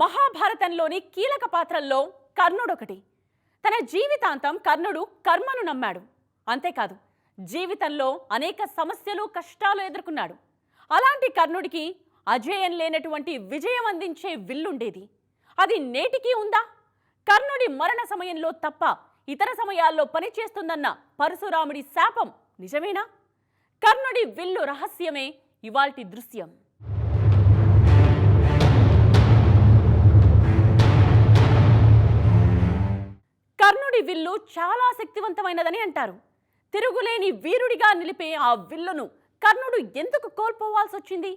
మహాభారతంలోని కీలక పాత్రల్లో కర్ణుడొకటి. తన జీవితాంతం కర్ణుడు కర్మను నమ్మాడు. అంతేకాదు జీవితంలో అనేక సమస్యలు కష్టాలు ఎదుర్కొన్నాడు. అలాంటి కర్ణుడికి అజేయం లేనటువంటి విజయం అందించే విల్లుండేది. అది నేటికీ ఉందా? కర్ణుడి మరణ సమయంలో తప్ప ఇతర సమయాల్లో పనిచేస్తుందన్న పరశురాముడి శాపం నిజమేనా? కర్ణుడి విల్లు రహస్యమే ఇవాల్టి దృశ్యం. కర్ణుడి విల్లు చాలా శక్తివంతమైనదని అంటారు. తిరుగులేని వీరుడిగా నిలిపే ఆ విల్లును కర్ణుడు ఎందుకు కోల్పోవాల్సి వచ్చింది?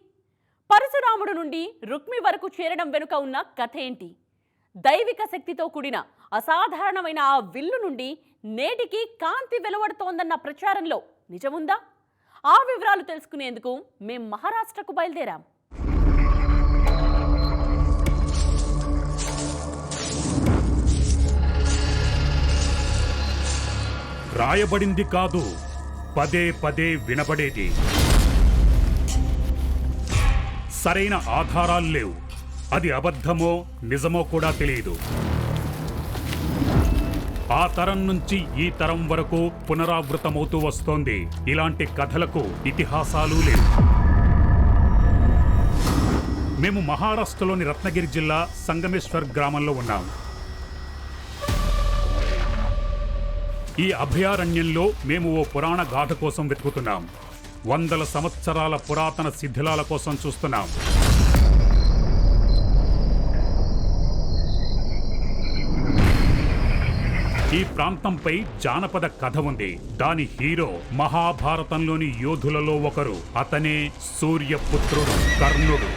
పరశురాముడు నుండి రుక్మి వరకు చేరడం వెనుక ఉన్న కథ ఏంటి? దైవిక శక్తితో కూడిన అసాధారణమైన ఆ విల్లు నుండి నేటికి కాంతి వెలువడుతోందన్న ప్రచారంలో నిజముందా? ఆ వివరాలు తెలుసుకునేందుకు మేం మహారాష్ట్రకు బయలుదేరాం. రాయబడింది కాదు. పదే పదే వినబడేది. సరైన ఆధారాలు లేవు. అది అబద్ధమో నిజమో కూడా తెలియదు. ఆ తరం నుంచి ఈ తరం వరకు పునరావృతమవుతూ వస్తోంది. ఇలాంటి కథలకు ఇతిహాసాలు లేవు. మేము మహారాష్ట్రలోని రత్నగిరి జిల్లా సంగమేశ్వర్ గ్రామంలో ఉన్నాం. ఈ అభయారణ్యంలో మేము ఓ పురాణ గాథ కోసం వెతుకుతున్నాం. వందల సంవత్సరాల పురాతన శిథిలాల కోసం చూస్తున్నాం. ఈ ప్రాంతంపై జానపద కథ ఉంది. దాని హీరో మహాభారతంలోని యోధులలో ఒకరు. అతనే సూర్యపుత్రుడు కర్ణుడు.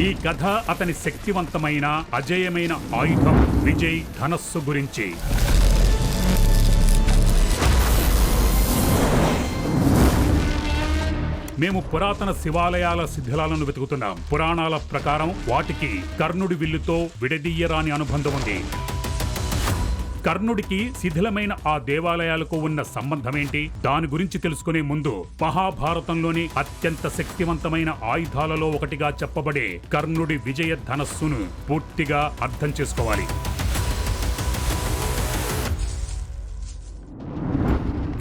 ఈ కథ అతని శక్తివంతమైన అజేయమైన ఆయుధం విజయ్ ధనస్సు గురించి. మేము పురాతన శివాలయాల శిథిలాలను వెతుకుతున్నాం. పురాణాల ప్రకారం వాటికి కర్ణుడి విల్లుతో విడదీయరాని అనుబంధం ఉంది. కర్ణుడికి శిథిలమైన ఆ దేవాలయాలకు ఉన్న సంబంధమేంటి? దాని గురించి తెలుసుకునే ముందు మహాభారతంలోని అత్యంత శక్తివంతమైన ఆయుధాలలో ఒకటిగా చెప్పబడే కర్ణుడి విజయ ధనస్సును పూర్తిగా అర్థం చేసుకోవాలి.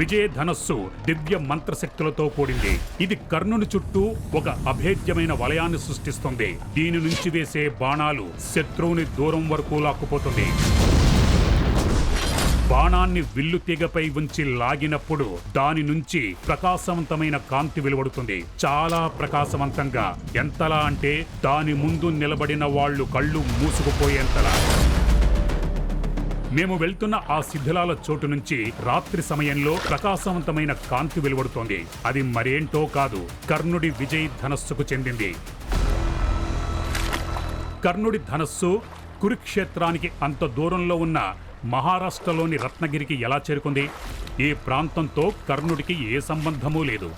విజయ ధనస్సు దివ్య మంత్రశక్తులతో కూడింది. ఇది కర్ణుని చుట్టూ ఒక అభేద్యమైన వలయాన్ని సృష్టిస్తుంది. దీని నుంచి వేసే బాణాలు శత్రువుని దూరం వరకు లాక్కుపోతుంది. బాణాన్ని విల్లు తీగపై ఉంచి లాగినప్పుడు దాని నుంచి ప్రకాశవంతమైన కాంతి వెలువడుతుంది. చాలా ప్రకాశవంతంగా. ఎంతలా అంటే దాని ముందు నిలబడిన వాళ్ళు కళ్ళు మూసుకుపోయేంతలా. మేము వెళ్తున్న ఆ శిథిలాల చోటు నుంచి రాత్రి సమయంలో ప్రకాశవంతమైన కాంతి వెలువడుతోంది. అది మరేంటో కాదు. కర్ణుడి విజయ్ ధనస్సుకు చెందింది. కర్ణుడి ధనస్సు కురుక్షేత్రానికి అంత దూరంలో ఉన్న మహారాష్ట్రలోని రత్నగిరికి ఎలా చేరుకుంది? ఈ ప్రాంతంతో కర్ణుడికి ఏ సంబంధమూ లేదు.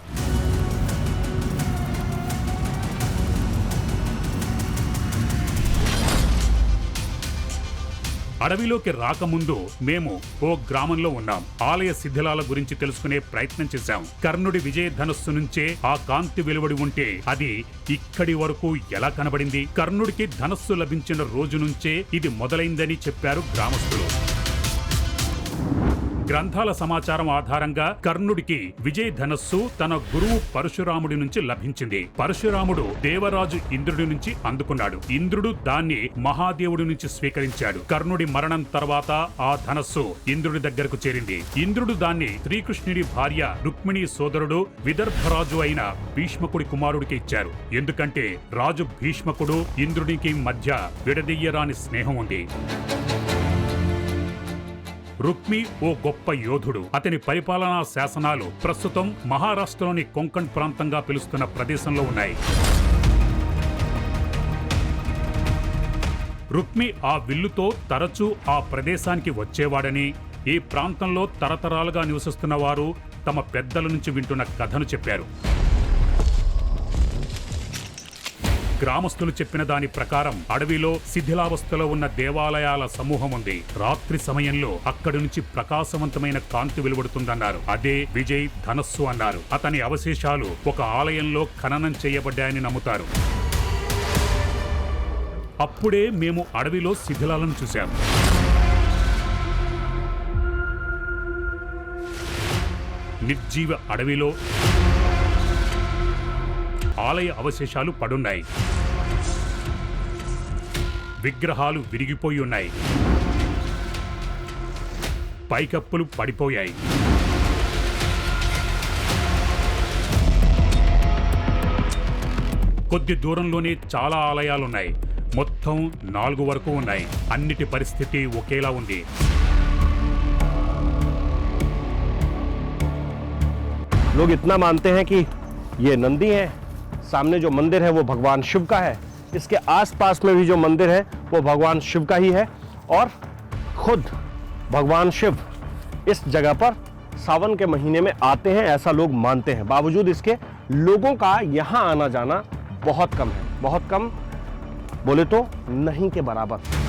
అడవిలోకి రాకముందు మేము ఓ గ్రామంలో ఉన్నాం. ఆలయ శిథిలాల గురించి తెలుసుకునే ప్రయత్నం చేశాం. కర్ణుడి విజయ ధనస్సు నుంచే ఆ కాంతి వెలువడి ఉంటే అది ఇక్కడి వరకు ఎలా కనబడింది? కర్ణుడికి ధనస్సు లభించిన రోజు నుంచే ఇది మొదలైందని చెప్పారు గ్రామస్తులు. గ్రంథాల సమాచారం ఆధారంగా కర్ణుడికి విజయ ధనస్సు తన గురువు పరశురాముడి నుంచి లభించింది. పరశురాముడు దేవరాజు ఇంద్రుడి నుంచి అందుకున్నాడు. ఇంద్రుడు దాన్ని మహాదేవుడి నుంచి స్వీకరించాడు. కర్ణుడి మరణం తర్వాత ఆ ధనస్సు ఇంద్రుడి దగ్గరకు చేరింది. ఇంద్రుడు దాన్ని శ్రీకృష్ణుడి భార్య రుక్మిణి సోదరుడు విదర్భరాజు అయిన భీష్మకుడి కుమారుడికి ఇచ్చారు. ఎందుకంటే రాజు భీష్మకుడు ఇంద్రుడికి మధ్య విడదీయరాని స్నేహం ఉంది. రుక్మి ఓ గొప్ప యోధుడు. అతని పరిపాలనా శాసనాలు ప్రస్తుతం మహారాష్ట్రలోని కొంకణ్ ప్రాంతంగా పిలుస్తున్న ప్రదేశంలో ఉన్నాయి. రుక్మి ఆ విల్లుతో తరచూ ఆ ప్రదేశానికి వచ్చేవాడని ఈ ప్రాంతంలో తరతరాలుగా నివసిస్తున్న వారు తమ పెద్దల నుంచి వింటున్న కథను చెప్పారు. గ్రామస్తులు చెప్పిన దాని ప్రకారం అడవిలో శిథిలావస్థలో ఉన్న దేవాలయాల సమూహం ఉంది. రాత్రి సమయంలో అక్కడి నుంచి ప్రకాశవంతమైన కాంతి వెలువడుతుందన్నారు. అదే విజయ్ ధనస్సు అన్నారు. అతని అవశేషాలు ఒక ఆలయంలో ఖననం చేయబడ్డాయని నమ్ముతారు. అప్పుడే మేము అడవిలో శిథిలాలను చూశాం. నిర్జీవ అడవిలో ఆలయ అవశేషాలు పడున్నాయి విగ్రహాలు విరిగిపోయి ఉన్నాయి పైకప్పులు పడిపోయాయి కొద్ది దూరంలోనే చాలా ఆలయాలున్నాయి మొత్తం నాలుగు వరకు ఉన్నాయి అన్నిటి పరిస్థితి ఒకేలా ఉంది लोग इतना मानते हैं कि ये नंदी है सामने जो मंदिर है वो भगवान शिव का है इसके आसपास में भी जो मंदिर है वो भगवान शिव का ही है और खुद भगवान शिव इस जगह पर सावन के महीने में आते हैं ऐसा लोग मानते हैं बावजूद इसके लोगों का यहाँ आना जाना बहुत कम है बहुत कम बोले तो नहीं के बराबर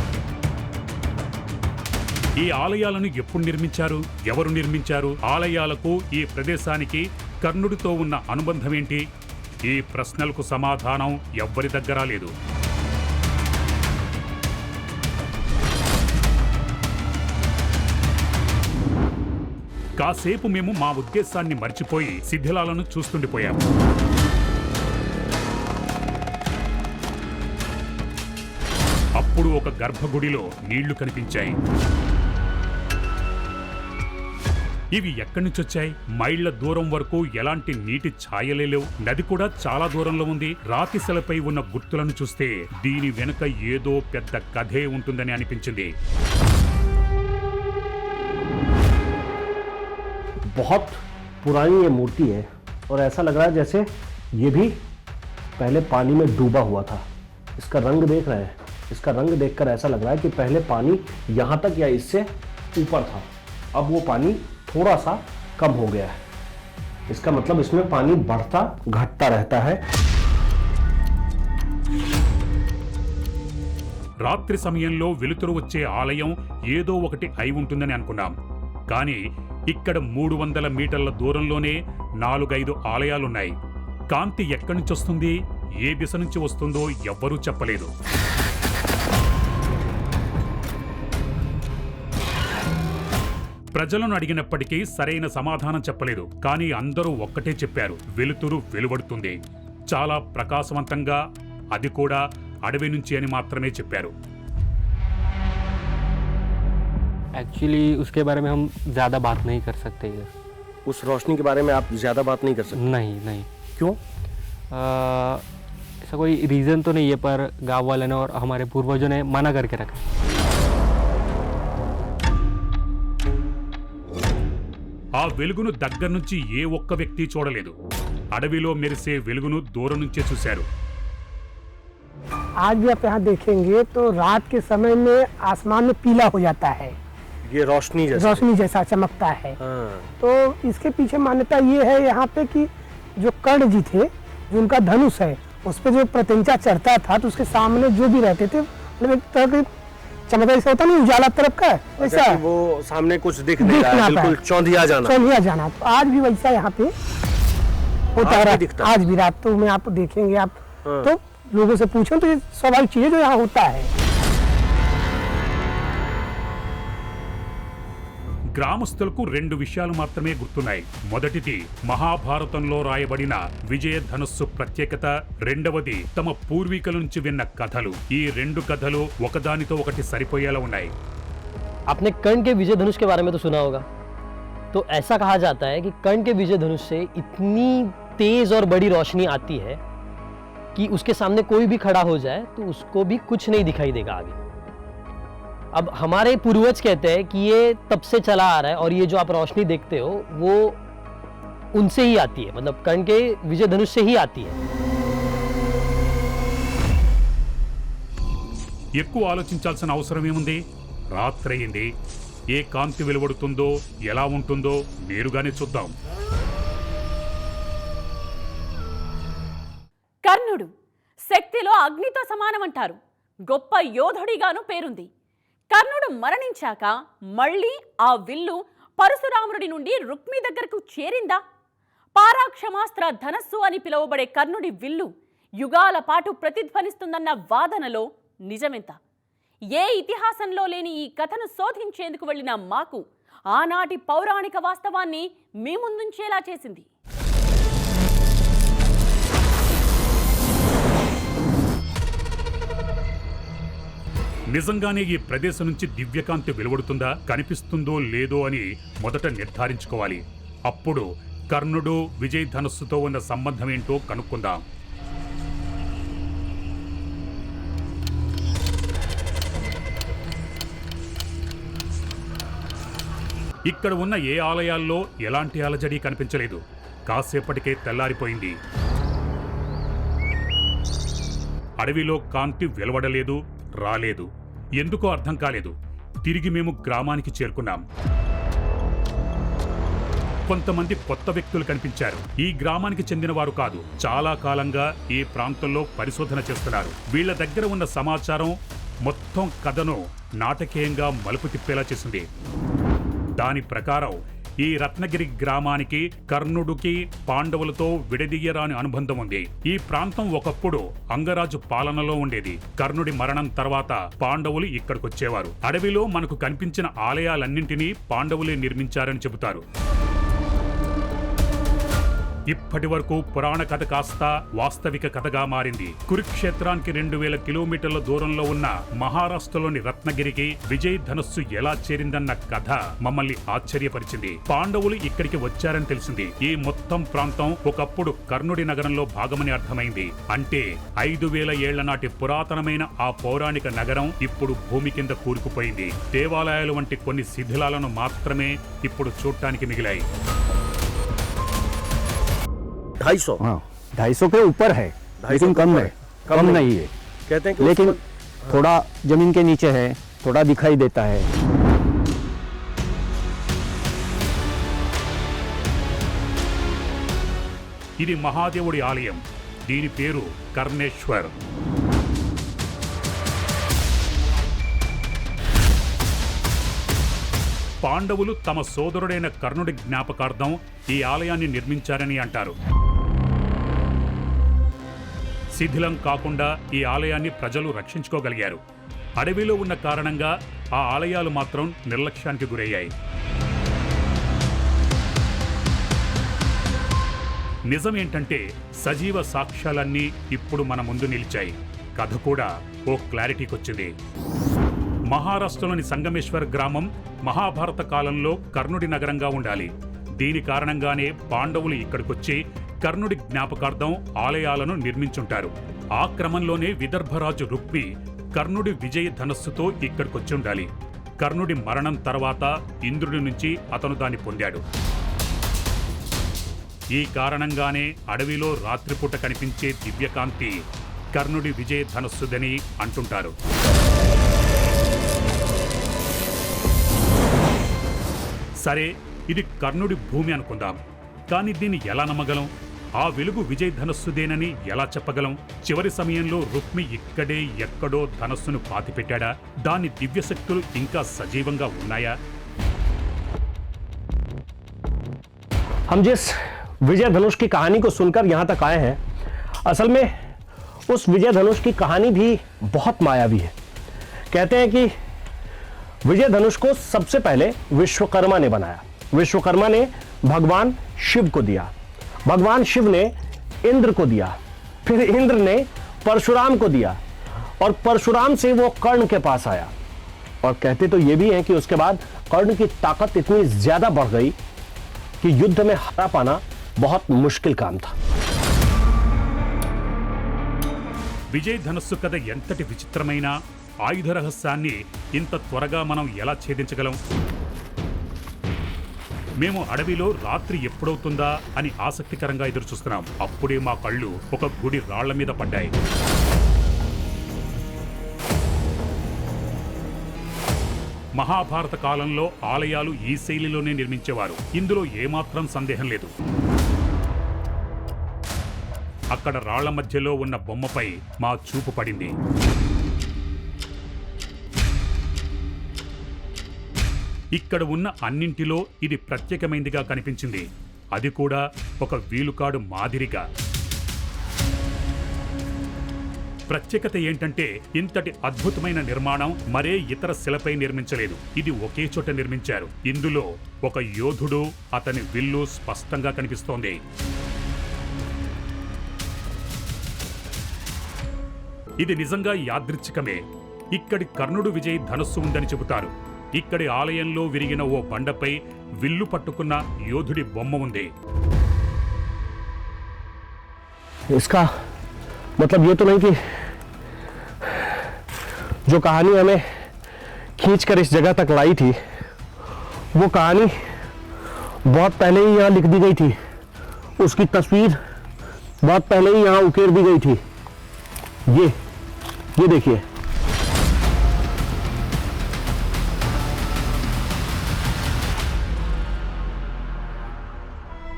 ఈ ఆలయాలను ఎప్పుడు నిర్మించారు ఎవరు నిర్మించారు ఆలయాలకు ఈ ప్రదేశానికి కర్ణుడితో ఉన్న అనుబంధం ఏంటి ఈ ప్రశ్నలకు సమాధానం ఎవ్వరి దగ్గర లేదు. కాసేపు మేము మా ఉద్దేశాన్ని మర్చిపోయి శిథిలాలను చూస్తుండిపోయాము. అప్పుడు ఒక గర్భగుడిలో నీళ్ళు కనిపించాయి. ఇవి ఎక్కడి నుంచి వచ్చాయి మైళ్ల దూరం వరకు ఎలాంటి నీటి ఛాయలే లేవు నది కూడా చాలా దూరంలో ఉంది రాతిశలపై ఉన్న గుర్తులను చూస్తే దీని వెనుక ఏదో పెద్ద కథే ఉంటుందని అనిపించింది बहुत पुरानी ये मूर्ति है और ऐसा लग रहा है जैसे ये भी पहले पानी में डूबा हुआ था इसका रंग देख रहे हैं इसका रंग देखकर ऐसा लग रहा है कि पहले पानी यहाँ तक या इससे ऊपर था अब वो पानी थोड़ा सा कम हो गया है इसका मतलब इसमें पानी बढ़ता घटता रहता है రాత్రి సమయంలో వెలుతురు వచ్చే ఆలయం ఏదో ఒకటి అయి ఉంటుందని అనుకున్నాం కానీ ఇక్కడ మూడు వందల మీటర్ల దూరంలోనే నాలుగైదు ఆలయాలున్నాయి కాంతి ఎక్కడి నుంచి వస్తుంది ఏ దిశ నుంచి వస్తుందో ఎవ్వరూ చెప్పలేదు ప్రజలను అడిగినప్పటికీ సరైన సమాధానం చెప్పలేదు కానీ అందరూ ఒక్కటే చెప్పారు వెలుతురు వెలువడుతుంది చాలా ప్రకాశవంతంగా అది కూడా అడవి నుంచి అని మాత్రమే చెప్పారు एक्चुअली उसके बारे में हम ज़्यादा बात नहीं कर सकते इधर उस रोशनी के बारे में आप ज़्यादा बात नहीं कर सकते नहीं नहीं क्यों अ, ऐसा कोई रीज़न तो नहीं है पर गांव वाले ने और हमारे पूर्वजों ने मना करके रखा ఆ వెలుగును దగ్గర నుంచి ఏ ఒక్క వ్యక్తి చూడలేదు అడవిలో మెరిసే వెలుగును దూరం నుంచే చూశారు आज भी आप यहाँ देखेंगे तो रात के समय में आसमान में पीला हो जाता है ये रोशनी जैसे रोशनी जैसा चमकता है हाँ तो इसके पीछे मान्यता ये है यहाँ पे कि जो कर्ण जी थे जो उनका धनुष है उस पर जो प्रत्यंचा चढ़ता था तो उसके सामने जो भी रहते थे मतलब एक तरह के चमका ऐसा होता नहीं उजाला तरफ़ का वैसा वो सामने कुछ दिख नहीं रहा है बिल्कुल चौंधिया जाना। चौंधिया जाना। तो आज भी वैसा यहाँ पे होता है आज भी रात तो में आप देखेंगे आप हाँ। तो लोगों से पूछो तो ये स्वाभाविक चीज़ है जो यहाँ होता है। గ్రామస్తులకు రెండు విషయాలు మాత్రమే గుర్తున్నాయి మొదటిది మహాభారతంలో రాయబడిన విజయ ధనుస్సు ప్రత్యేకత రెండవది తమ పూర్వీకుల నుంచి విన్న కథలు ఈ రెండు కథలు ఒకదానితో ఒకటి సరిపోయేలా ఉన్నాయి आपने कर्ण के विजय धनुष के बारे में तो सुना होगा तो ऐसा कहा जाता है कि कर्ण के विजय धनुष से इतनी तेज और बड़ी रोशनी आती है कि उसके सामने कोई भी खड़ा हो जाए तो उसको भी कुछ नहीं दिखाई देगा आगे अब हमारे पूर्वज कहते हैं कि ये तब से चला आ रहा है और ये जो आप रोशनी देखते हो वो उनसे ही आती है मतलब कर्ण के विजय धनुष से ही आती है ఎక్కువ ఆలోచించాల్సిన అవసరం ఏముంది రాత్రయింది ఏ కాంతి వెలువడుతుందో ఎలా ఉంటుందో నేరుగానే చూద్దాం కర్ణుడు శక్తిలో అగ్నితో సమానమంటారు గొప్ప యోధుడిగాను పేరుంది కర్ణుడు మరణించాక మళ్ళీ ఆ విల్లు పరశురాముడి నుండి రుక్మి దగ్గరకు చేరిందా? పారాక్షమాస్త్ర ధనస్సు అని పిలువబడే కర్ణుడి విల్లు యుగాల పాటు ప్రతిధ్వనిస్తుందన్న వాదనలో నిజమెంత? ఏ ఇతిహాసంలో లేని ఈ కథను శోధించేందుకు వెళ్ళిన మాకు ఆనాటి పౌరాణిక వాస్తవాన్ని మీ ముందుంచేలా చేసింది. నిజంగానే ఈ ప్రదేశం నుంచి దివ్యకాంతి వెలువడుతుందా కనిపిస్తుందో లేదో అని మొదట నిర్ధారించుకోవాలి. అప్పుడు కర్ణుడు విజయ్ ధనస్సుతో ఉన్న సంబంధం ఏంటో కనుక్కుందాం. ఇక్కడ ఉన్న ఏ ఆలయాల్లో ఎలాంటి అలజడి కనిపించలేదు. కాసేపటికే తెల్లారిపోయింది. అడవిలో కాంతి వెలువడలేదు. రాలేదు. ఎందుకో అర్థం కాలేదు. తిరిగి మేము గ్రామానికి చేరుకున్నాం. కొంతమంది కొత్త వ్యక్తులు కనిపించారు. ఈ గ్రామానికి చెందిన వారు కాదు. చాలా కాలంగా ఈ ప్రాంతంలో పరిశోధన చేస్తున్నారు. వీళ్ళ దగ్గర ఉన్న సమాచారం మొత్తం కథను నాటకీయంగా మలుపు తిప్పేలా చేసింది. దాని ప్రకారం ఈ రత్నగిరి గ్రామానికి కర్ణుడికి పాండవులతో విడదీయరాని అనుబంధం ఉంది. ఈ ప్రాంతం ఒకప్పుడు అంగరాజు పాలనలో ఉండేది. కర్ణుడి మరణం తర్వాత పాండవులు ఇక్కడికొచ్చేవారు. అడవిలో మనకు కనిపించిన ఆలయాలన్నింటినీ పాండవులే నిర్మించారని చెబుతారు. ఇప్పటి వరకు పురాణ కథ కాస్త వాస్తవిక కథగా మారింది. కురుక్షేత్రానికి రెండు వేల కిలోమీటర్ల దూరంలో ఉన్న మహారాష్ట్రలోని రత్నగిరికి విజయ్ ధనస్సు ఎలా చేరిందన్న కథ మమ్మల్ని ఆశ్చర్యపరిచింది. పాండవులు ఇక్కడికి వచ్చారని తెలిసింది. ఈ మొత్తం ప్రాంతం ఒకప్పుడు కర్ణుడి నగరంలో భాగమని అర్థమైంది. అంటే ఐదు వేల ఏళ్ళ నాటి పురాతనమైన ఆ పౌరాణిక నగరం ఇప్పుడు భూమి కింద కూరుకుపోయింది. దేవాలయాలు వంటి కొన్ని శిథిలాలను మాత్రమే ఇప్పుడు చూడటానికి మిగిలాయి. ढाई सौ हाँ ढाई सौ के ऊपर है ढाई लेकिन सौ के कम ऊपर है है, कम कम नहीं। नहीं है कहते हैं कि उस लेकिन समय- थोड़ा जमीन के नीचे है थोड़ा दिखाई देता है ఇది మహాదేవుడి ఆలయం దీని పేరు కర్ణేశ్వర్ పాండవులు తమ సోదరుడైన కర్ణుడి జ్ఞాపకార్థం ఈ ఆలయాన్ని నిర్మించారని అంటారు శిథిలం కాకుండా ఈ ఆలయాన్ని ప్రజలు రక్షించుకోగలిగారు. అడవిలో ఉన్న కారణంగా ఆ ఆలయాలు మాత్రం నిర్లక్ష్యానికి గురయ్యాయి. నిజమేంటంటే సజీవ సాక్ష్యాలన్నీ ఇప్పుడు మన ముందు నిలిచాయి. కథ కూడా ఓ క్లారిటీకొచ్చింది. మహారాష్ట్రలోని సంగమేశ్వర్ గ్రామం మహాభారత కాలంలో కర్ణుడి నగరంగా ఉండాలి. దీని కారణంగానే పాండవులు ఇక్కడికొచ్చి కర్ణుడి జ్ఞాపకార్థం ఆలయాలను నిర్మించుంటారు. ఆ క్రమంలోనే విదర్భరాజు రుక్మి కర్ణుడి విజయ ధనస్సుతో ఇక్కడికొచ్చుండాలి. కర్ణుడి మరణం తర్వాత ఇంద్రుడి నుంచి అతను దాన్ని పొందాడు. ఈ కారణంగానే అడవిలో రాత్రిపూట కనిపించే దివ్యకాంతి కర్ణుడి విజయ ధనస్సుదని అంటుంటారు. సరే ఇది కర్ణుడి భూమి అనుకుందాం. కానీ దీన్ని ఎలా నమ్మగలం? ఆ వెలుగు విజయ్ ధనస్సుదేనని ఎలా చెప్పగలం చివరి సమయంలో రుక్మి ఇక్కడే ఎక్కడో ధనస్సును పాతిపెట్టాడా దాని దివ్యశక్తులు ఇంకా సజీవంగా ఉన్నాయా हम जिस विजय धनुष की कहानी को सुनकर यहाँ तक आए हैं असल में उस विजय धनुष की कहानी भी बहुत मायावी है कहते हैं कि विजय धनुष को सबसे पहले विश्वकर्मा ने बनाया विश्वकर्मा ने भगवान शिव को दिया भगवान शिव ने इंद्र को दिया फिर इंद्र ने परशुराम को दिया और परशुराम से वो कर्ण के पास आया और कहते तो ये भी हैं कि उसके बाद कर्ण की ताकत इतनी ज्यादा बढ़ गई कि युद्ध में हारा पाना बहुत मुश्किल काम था విజయ్ ధనస్సు కథ ఎంతటి విచిత్రమైన ఆయుధ రహస్యాన్ని ఇంత త్వరగా మనం ఎలా ఛేదించగలం మేము అడవిలో రాత్రి ఎప్పుడవుతుందా అని ఆసక్తికరంగా ఎదురుచూస్తున్నాం. అప్పుడే మా కళ్ళు ఒక గుడి రాళ్ళ మీద పడ్డాయి. మహాభారత కాలంలో ఆలయాలు ఈ శైలిలోనే నిర్మించేవారు. ఇందులో ఏమాత్రం సందేహం లేదు. అక్కడ రాళ్ళ మధ్యలో ఉన్న బొమ్మపై మా చూపు పడింది. ఇక్కడ ఉన్న అన్నింటిలో ఇది ప్రత్యేకమైందిగా కనిపించింది. అది కూడా ఒక వీలుకాడు మాదిరిగా. ప్రత్యేకత ఏంటంటే ఇంతటి అద్భుతమైన నిర్మాణం మరే ఇతర శిలపై నిర్మించలేదు. ఇది ఒకే చోట నిర్మించారు. ఇందులో ఒక యోధుడు అతని విల్లు స్పష్టంగా కనిపిస్తోంది. ఇది నిజంగా యాదృచ్ఛికమే. ఇక్కడి కర్ణుడు విజయ్ ధనస్సు ఉందని చెబుతారు. ఇక్కడి ఆలయంలో విరిగిన ఓ బండపై విల్లు పట్టుకున్న యోధుడి బొమ్మ ఉంది इसका मतलब ये तो नहीं कि जो कहानी हमें खींच कर इस जगह तक लाई थी वो कहानी बहुत पहले ही यहाँ लिख दी गई थी उसकी तस्वीर बहुत पहले ही यहाँ उकेर दी गई थी ये ये देखिए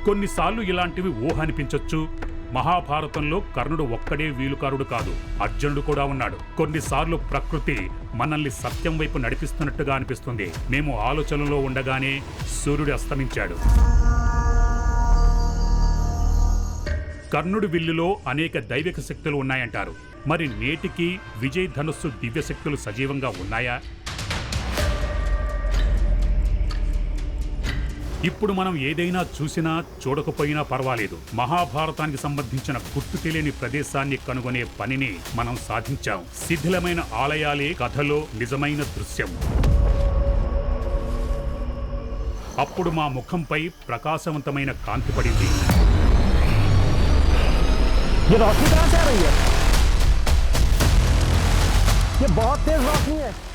కొన్నిసార్లు ఇలాంటివి ఊహ అనిపించొచ్చు మహాభారతంలో కర్ణుడు ఒక్కడే వీలుకారుడు కాదు అర్జునుడు కూడా ఉన్నాడు. కొన్నిసార్లు ప్రకృతి మనల్ని సత్యం వైపు నడిపిస్తున్నట్టుగా అనిపిస్తుంది. మేము ఆలోచనలో ఉండగానే సూర్యుడు అస్తమించాడు. కర్ణుడి విల్లులో అనేక దైవిక శక్తులు ఉన్నాయంటారు. మరి నేటికి విజయ్ ధనుస్సు దివ్య శక్తులు సజీవంగా ఉన్నాయా? ఇప్పుడు మనం ఏదైనా చూసినా చూడకపోయినా పర్వాలేదు. మహాభారతానికి సంబంధించిన గుర్తు తెలియని ప్రదేశాన్ని కనుగొనే పనిని మనం సాధించాం. శిథిలమైన ఆలయాలే కథలో నిజమైన దృశ్యం. అప్పుడు మా ముఖంపై ప్రకాశవంతమైన కాంతి పడింది.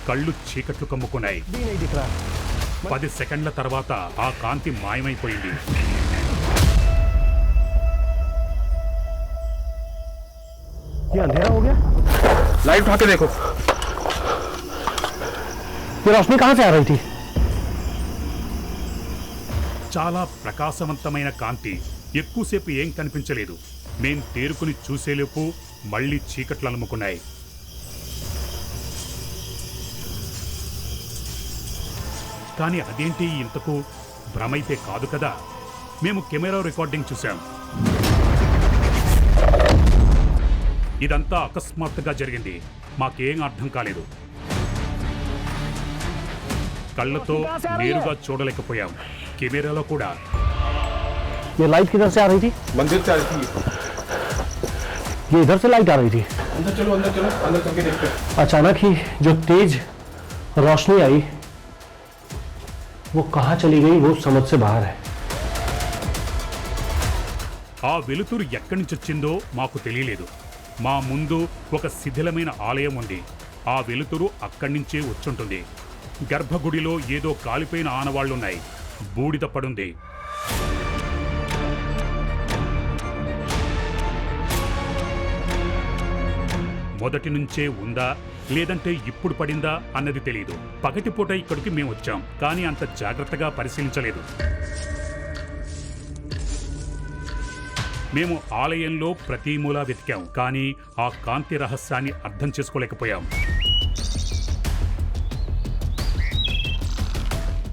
కళ్ళు చీకట్లు కమ్ముకున్నాయి. పది సెకండ్ల తర్వాత ఆ కాంతి మాయమైపోయింది ये अंधेरा हो गया लाइट उठा के देखो ये रोशनी कहाँ से आ रही थी చాలా ప్రకాశవంతమైన కాంతి ఎక్కువసేపు ఏం కనిపించలేదు మేం తేరుకుని చూసేలోపు మళ్ళీ చీకట్లు అలుముకున్నాయి కానీ అదేంటి ఇంతకు భ్రమైతే కాదు కదా మేము కెమెరా రికార్డింగ్ చూశాం ఇదంతా అకస్మాత్తుగా జరిగింది మాకేం అర్థం కాలేదు కళ్ళతో నేరుగా చూడలేకపోయాం కెమెరాలో కూడా ये लाइट किधर से आ रही थी मंदिर से आ रही थी ये इधर से लाइट आ रही थी अंदर चलो अंदर चलो अंदर चल के देखते हैं अचानक ही जो तेज रोशनी आई वो कहाँ चली गई वो समझ से बाहर है ఆ వెలుతురు ఎక్కడి నుంచి వచ్చిందో మాకు తెలియలేదు మా ముందు ఒక శిథిలమైన ఆలయం ఉంది ఆ వెలుతురు అక్కడి నుంచే వచ్చుంటుంది గర్భగుడిలో ఏదో కాలిపోయిన ఆనవాళ్లున్నాయి బూడిద పడుంది మొదటి నుంచే ఉందా లేదంటే ఇప్పుడు పడిందా అన్నది తెలియదు పగటిపూట ఇక్కడికి మేము వచ్చాం కానీ అంత జాగ్రత్తగా పరిశీలించలేదు. మేము ఆలయంలో ప్రతి మూలా వెతికాం కానీ ఆ కాంతి రహస్యాన్ని అర్థం చేసుకోలేకపోయాం.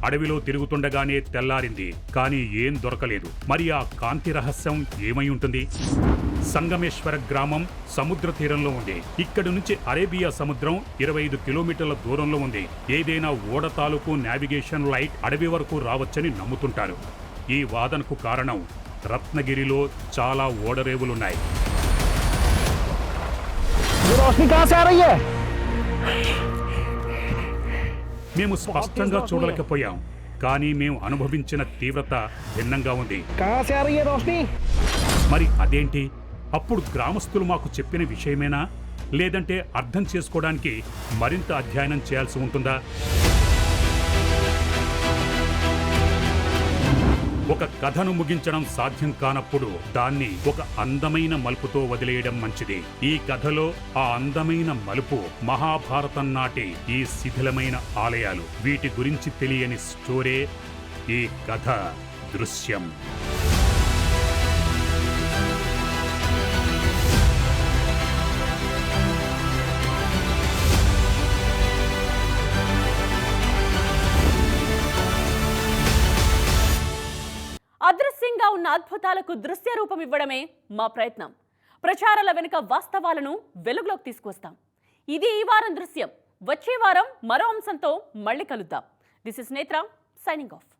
అడవిలో తిరుగుతుండగానే తెల్లారింది కానీ ఏం దొరకలేదు మరి ఆ కాంతి రహస్యం ఏమై ఉంటుంది సంగమేశ్వర గ్రామం సముద్ర తీరంలో ఉంది ఇక్కడి నుంచి అరేబియా సముద్రం ఇరవై ఐదు కిలోమీటర్ల దూరంలో ఉంది ఏదైనా ఓడ తాలూకు నావిగేషన్ లైట్ అడవి వరకు రావచ్చని నమ్ముతుంటారు ఈ వాదనకు కారణం రత్నగిరిలో చాలా ఓడరేవులున్నాయి ये रोशनी कहाँ से आ रही है మేము స్పష్టంగా చూడలేకపోయాం. కానీ మేము అనుభవించిన తీవ్రత భిన్నంగా ఉంది. మరి అదేంటి? అప్పుడు గ్రామస్తులు మాకు చెప్పిన విషయమేనా? లేదంటే అర్థం చేసుకోవడానికి మరింత అధ్యయనం చేయాల్సి ఉంటుందా? ఒక కథను ముగించడం సాధ్యం కానప్పుడు దాన్ని ఒక అందమైన మలుపుతో వదిలేయడం మంచిది. ఈ కథలో ఆ అందమైన మలుపు మహాభారతం నాటి ఈ శిథిలమైన ఆలయాలు. వీటి గురించి తెలియని స్టోరే ఈ కథ దృశ్యం. అద్భుతాలకు దృశ్య రూపం ఇవ్వడమే మా ప్రయత్నం. ప్రచారాల వెనుక వాస్తవాలను వెలుగులోకి తీసుకొస్తాం ఇది ఈ వారం దృశ్యం. వచ్చే వారం మరో అంశంతో మళ్ళీ కలుద్దాం. This is Netra signing off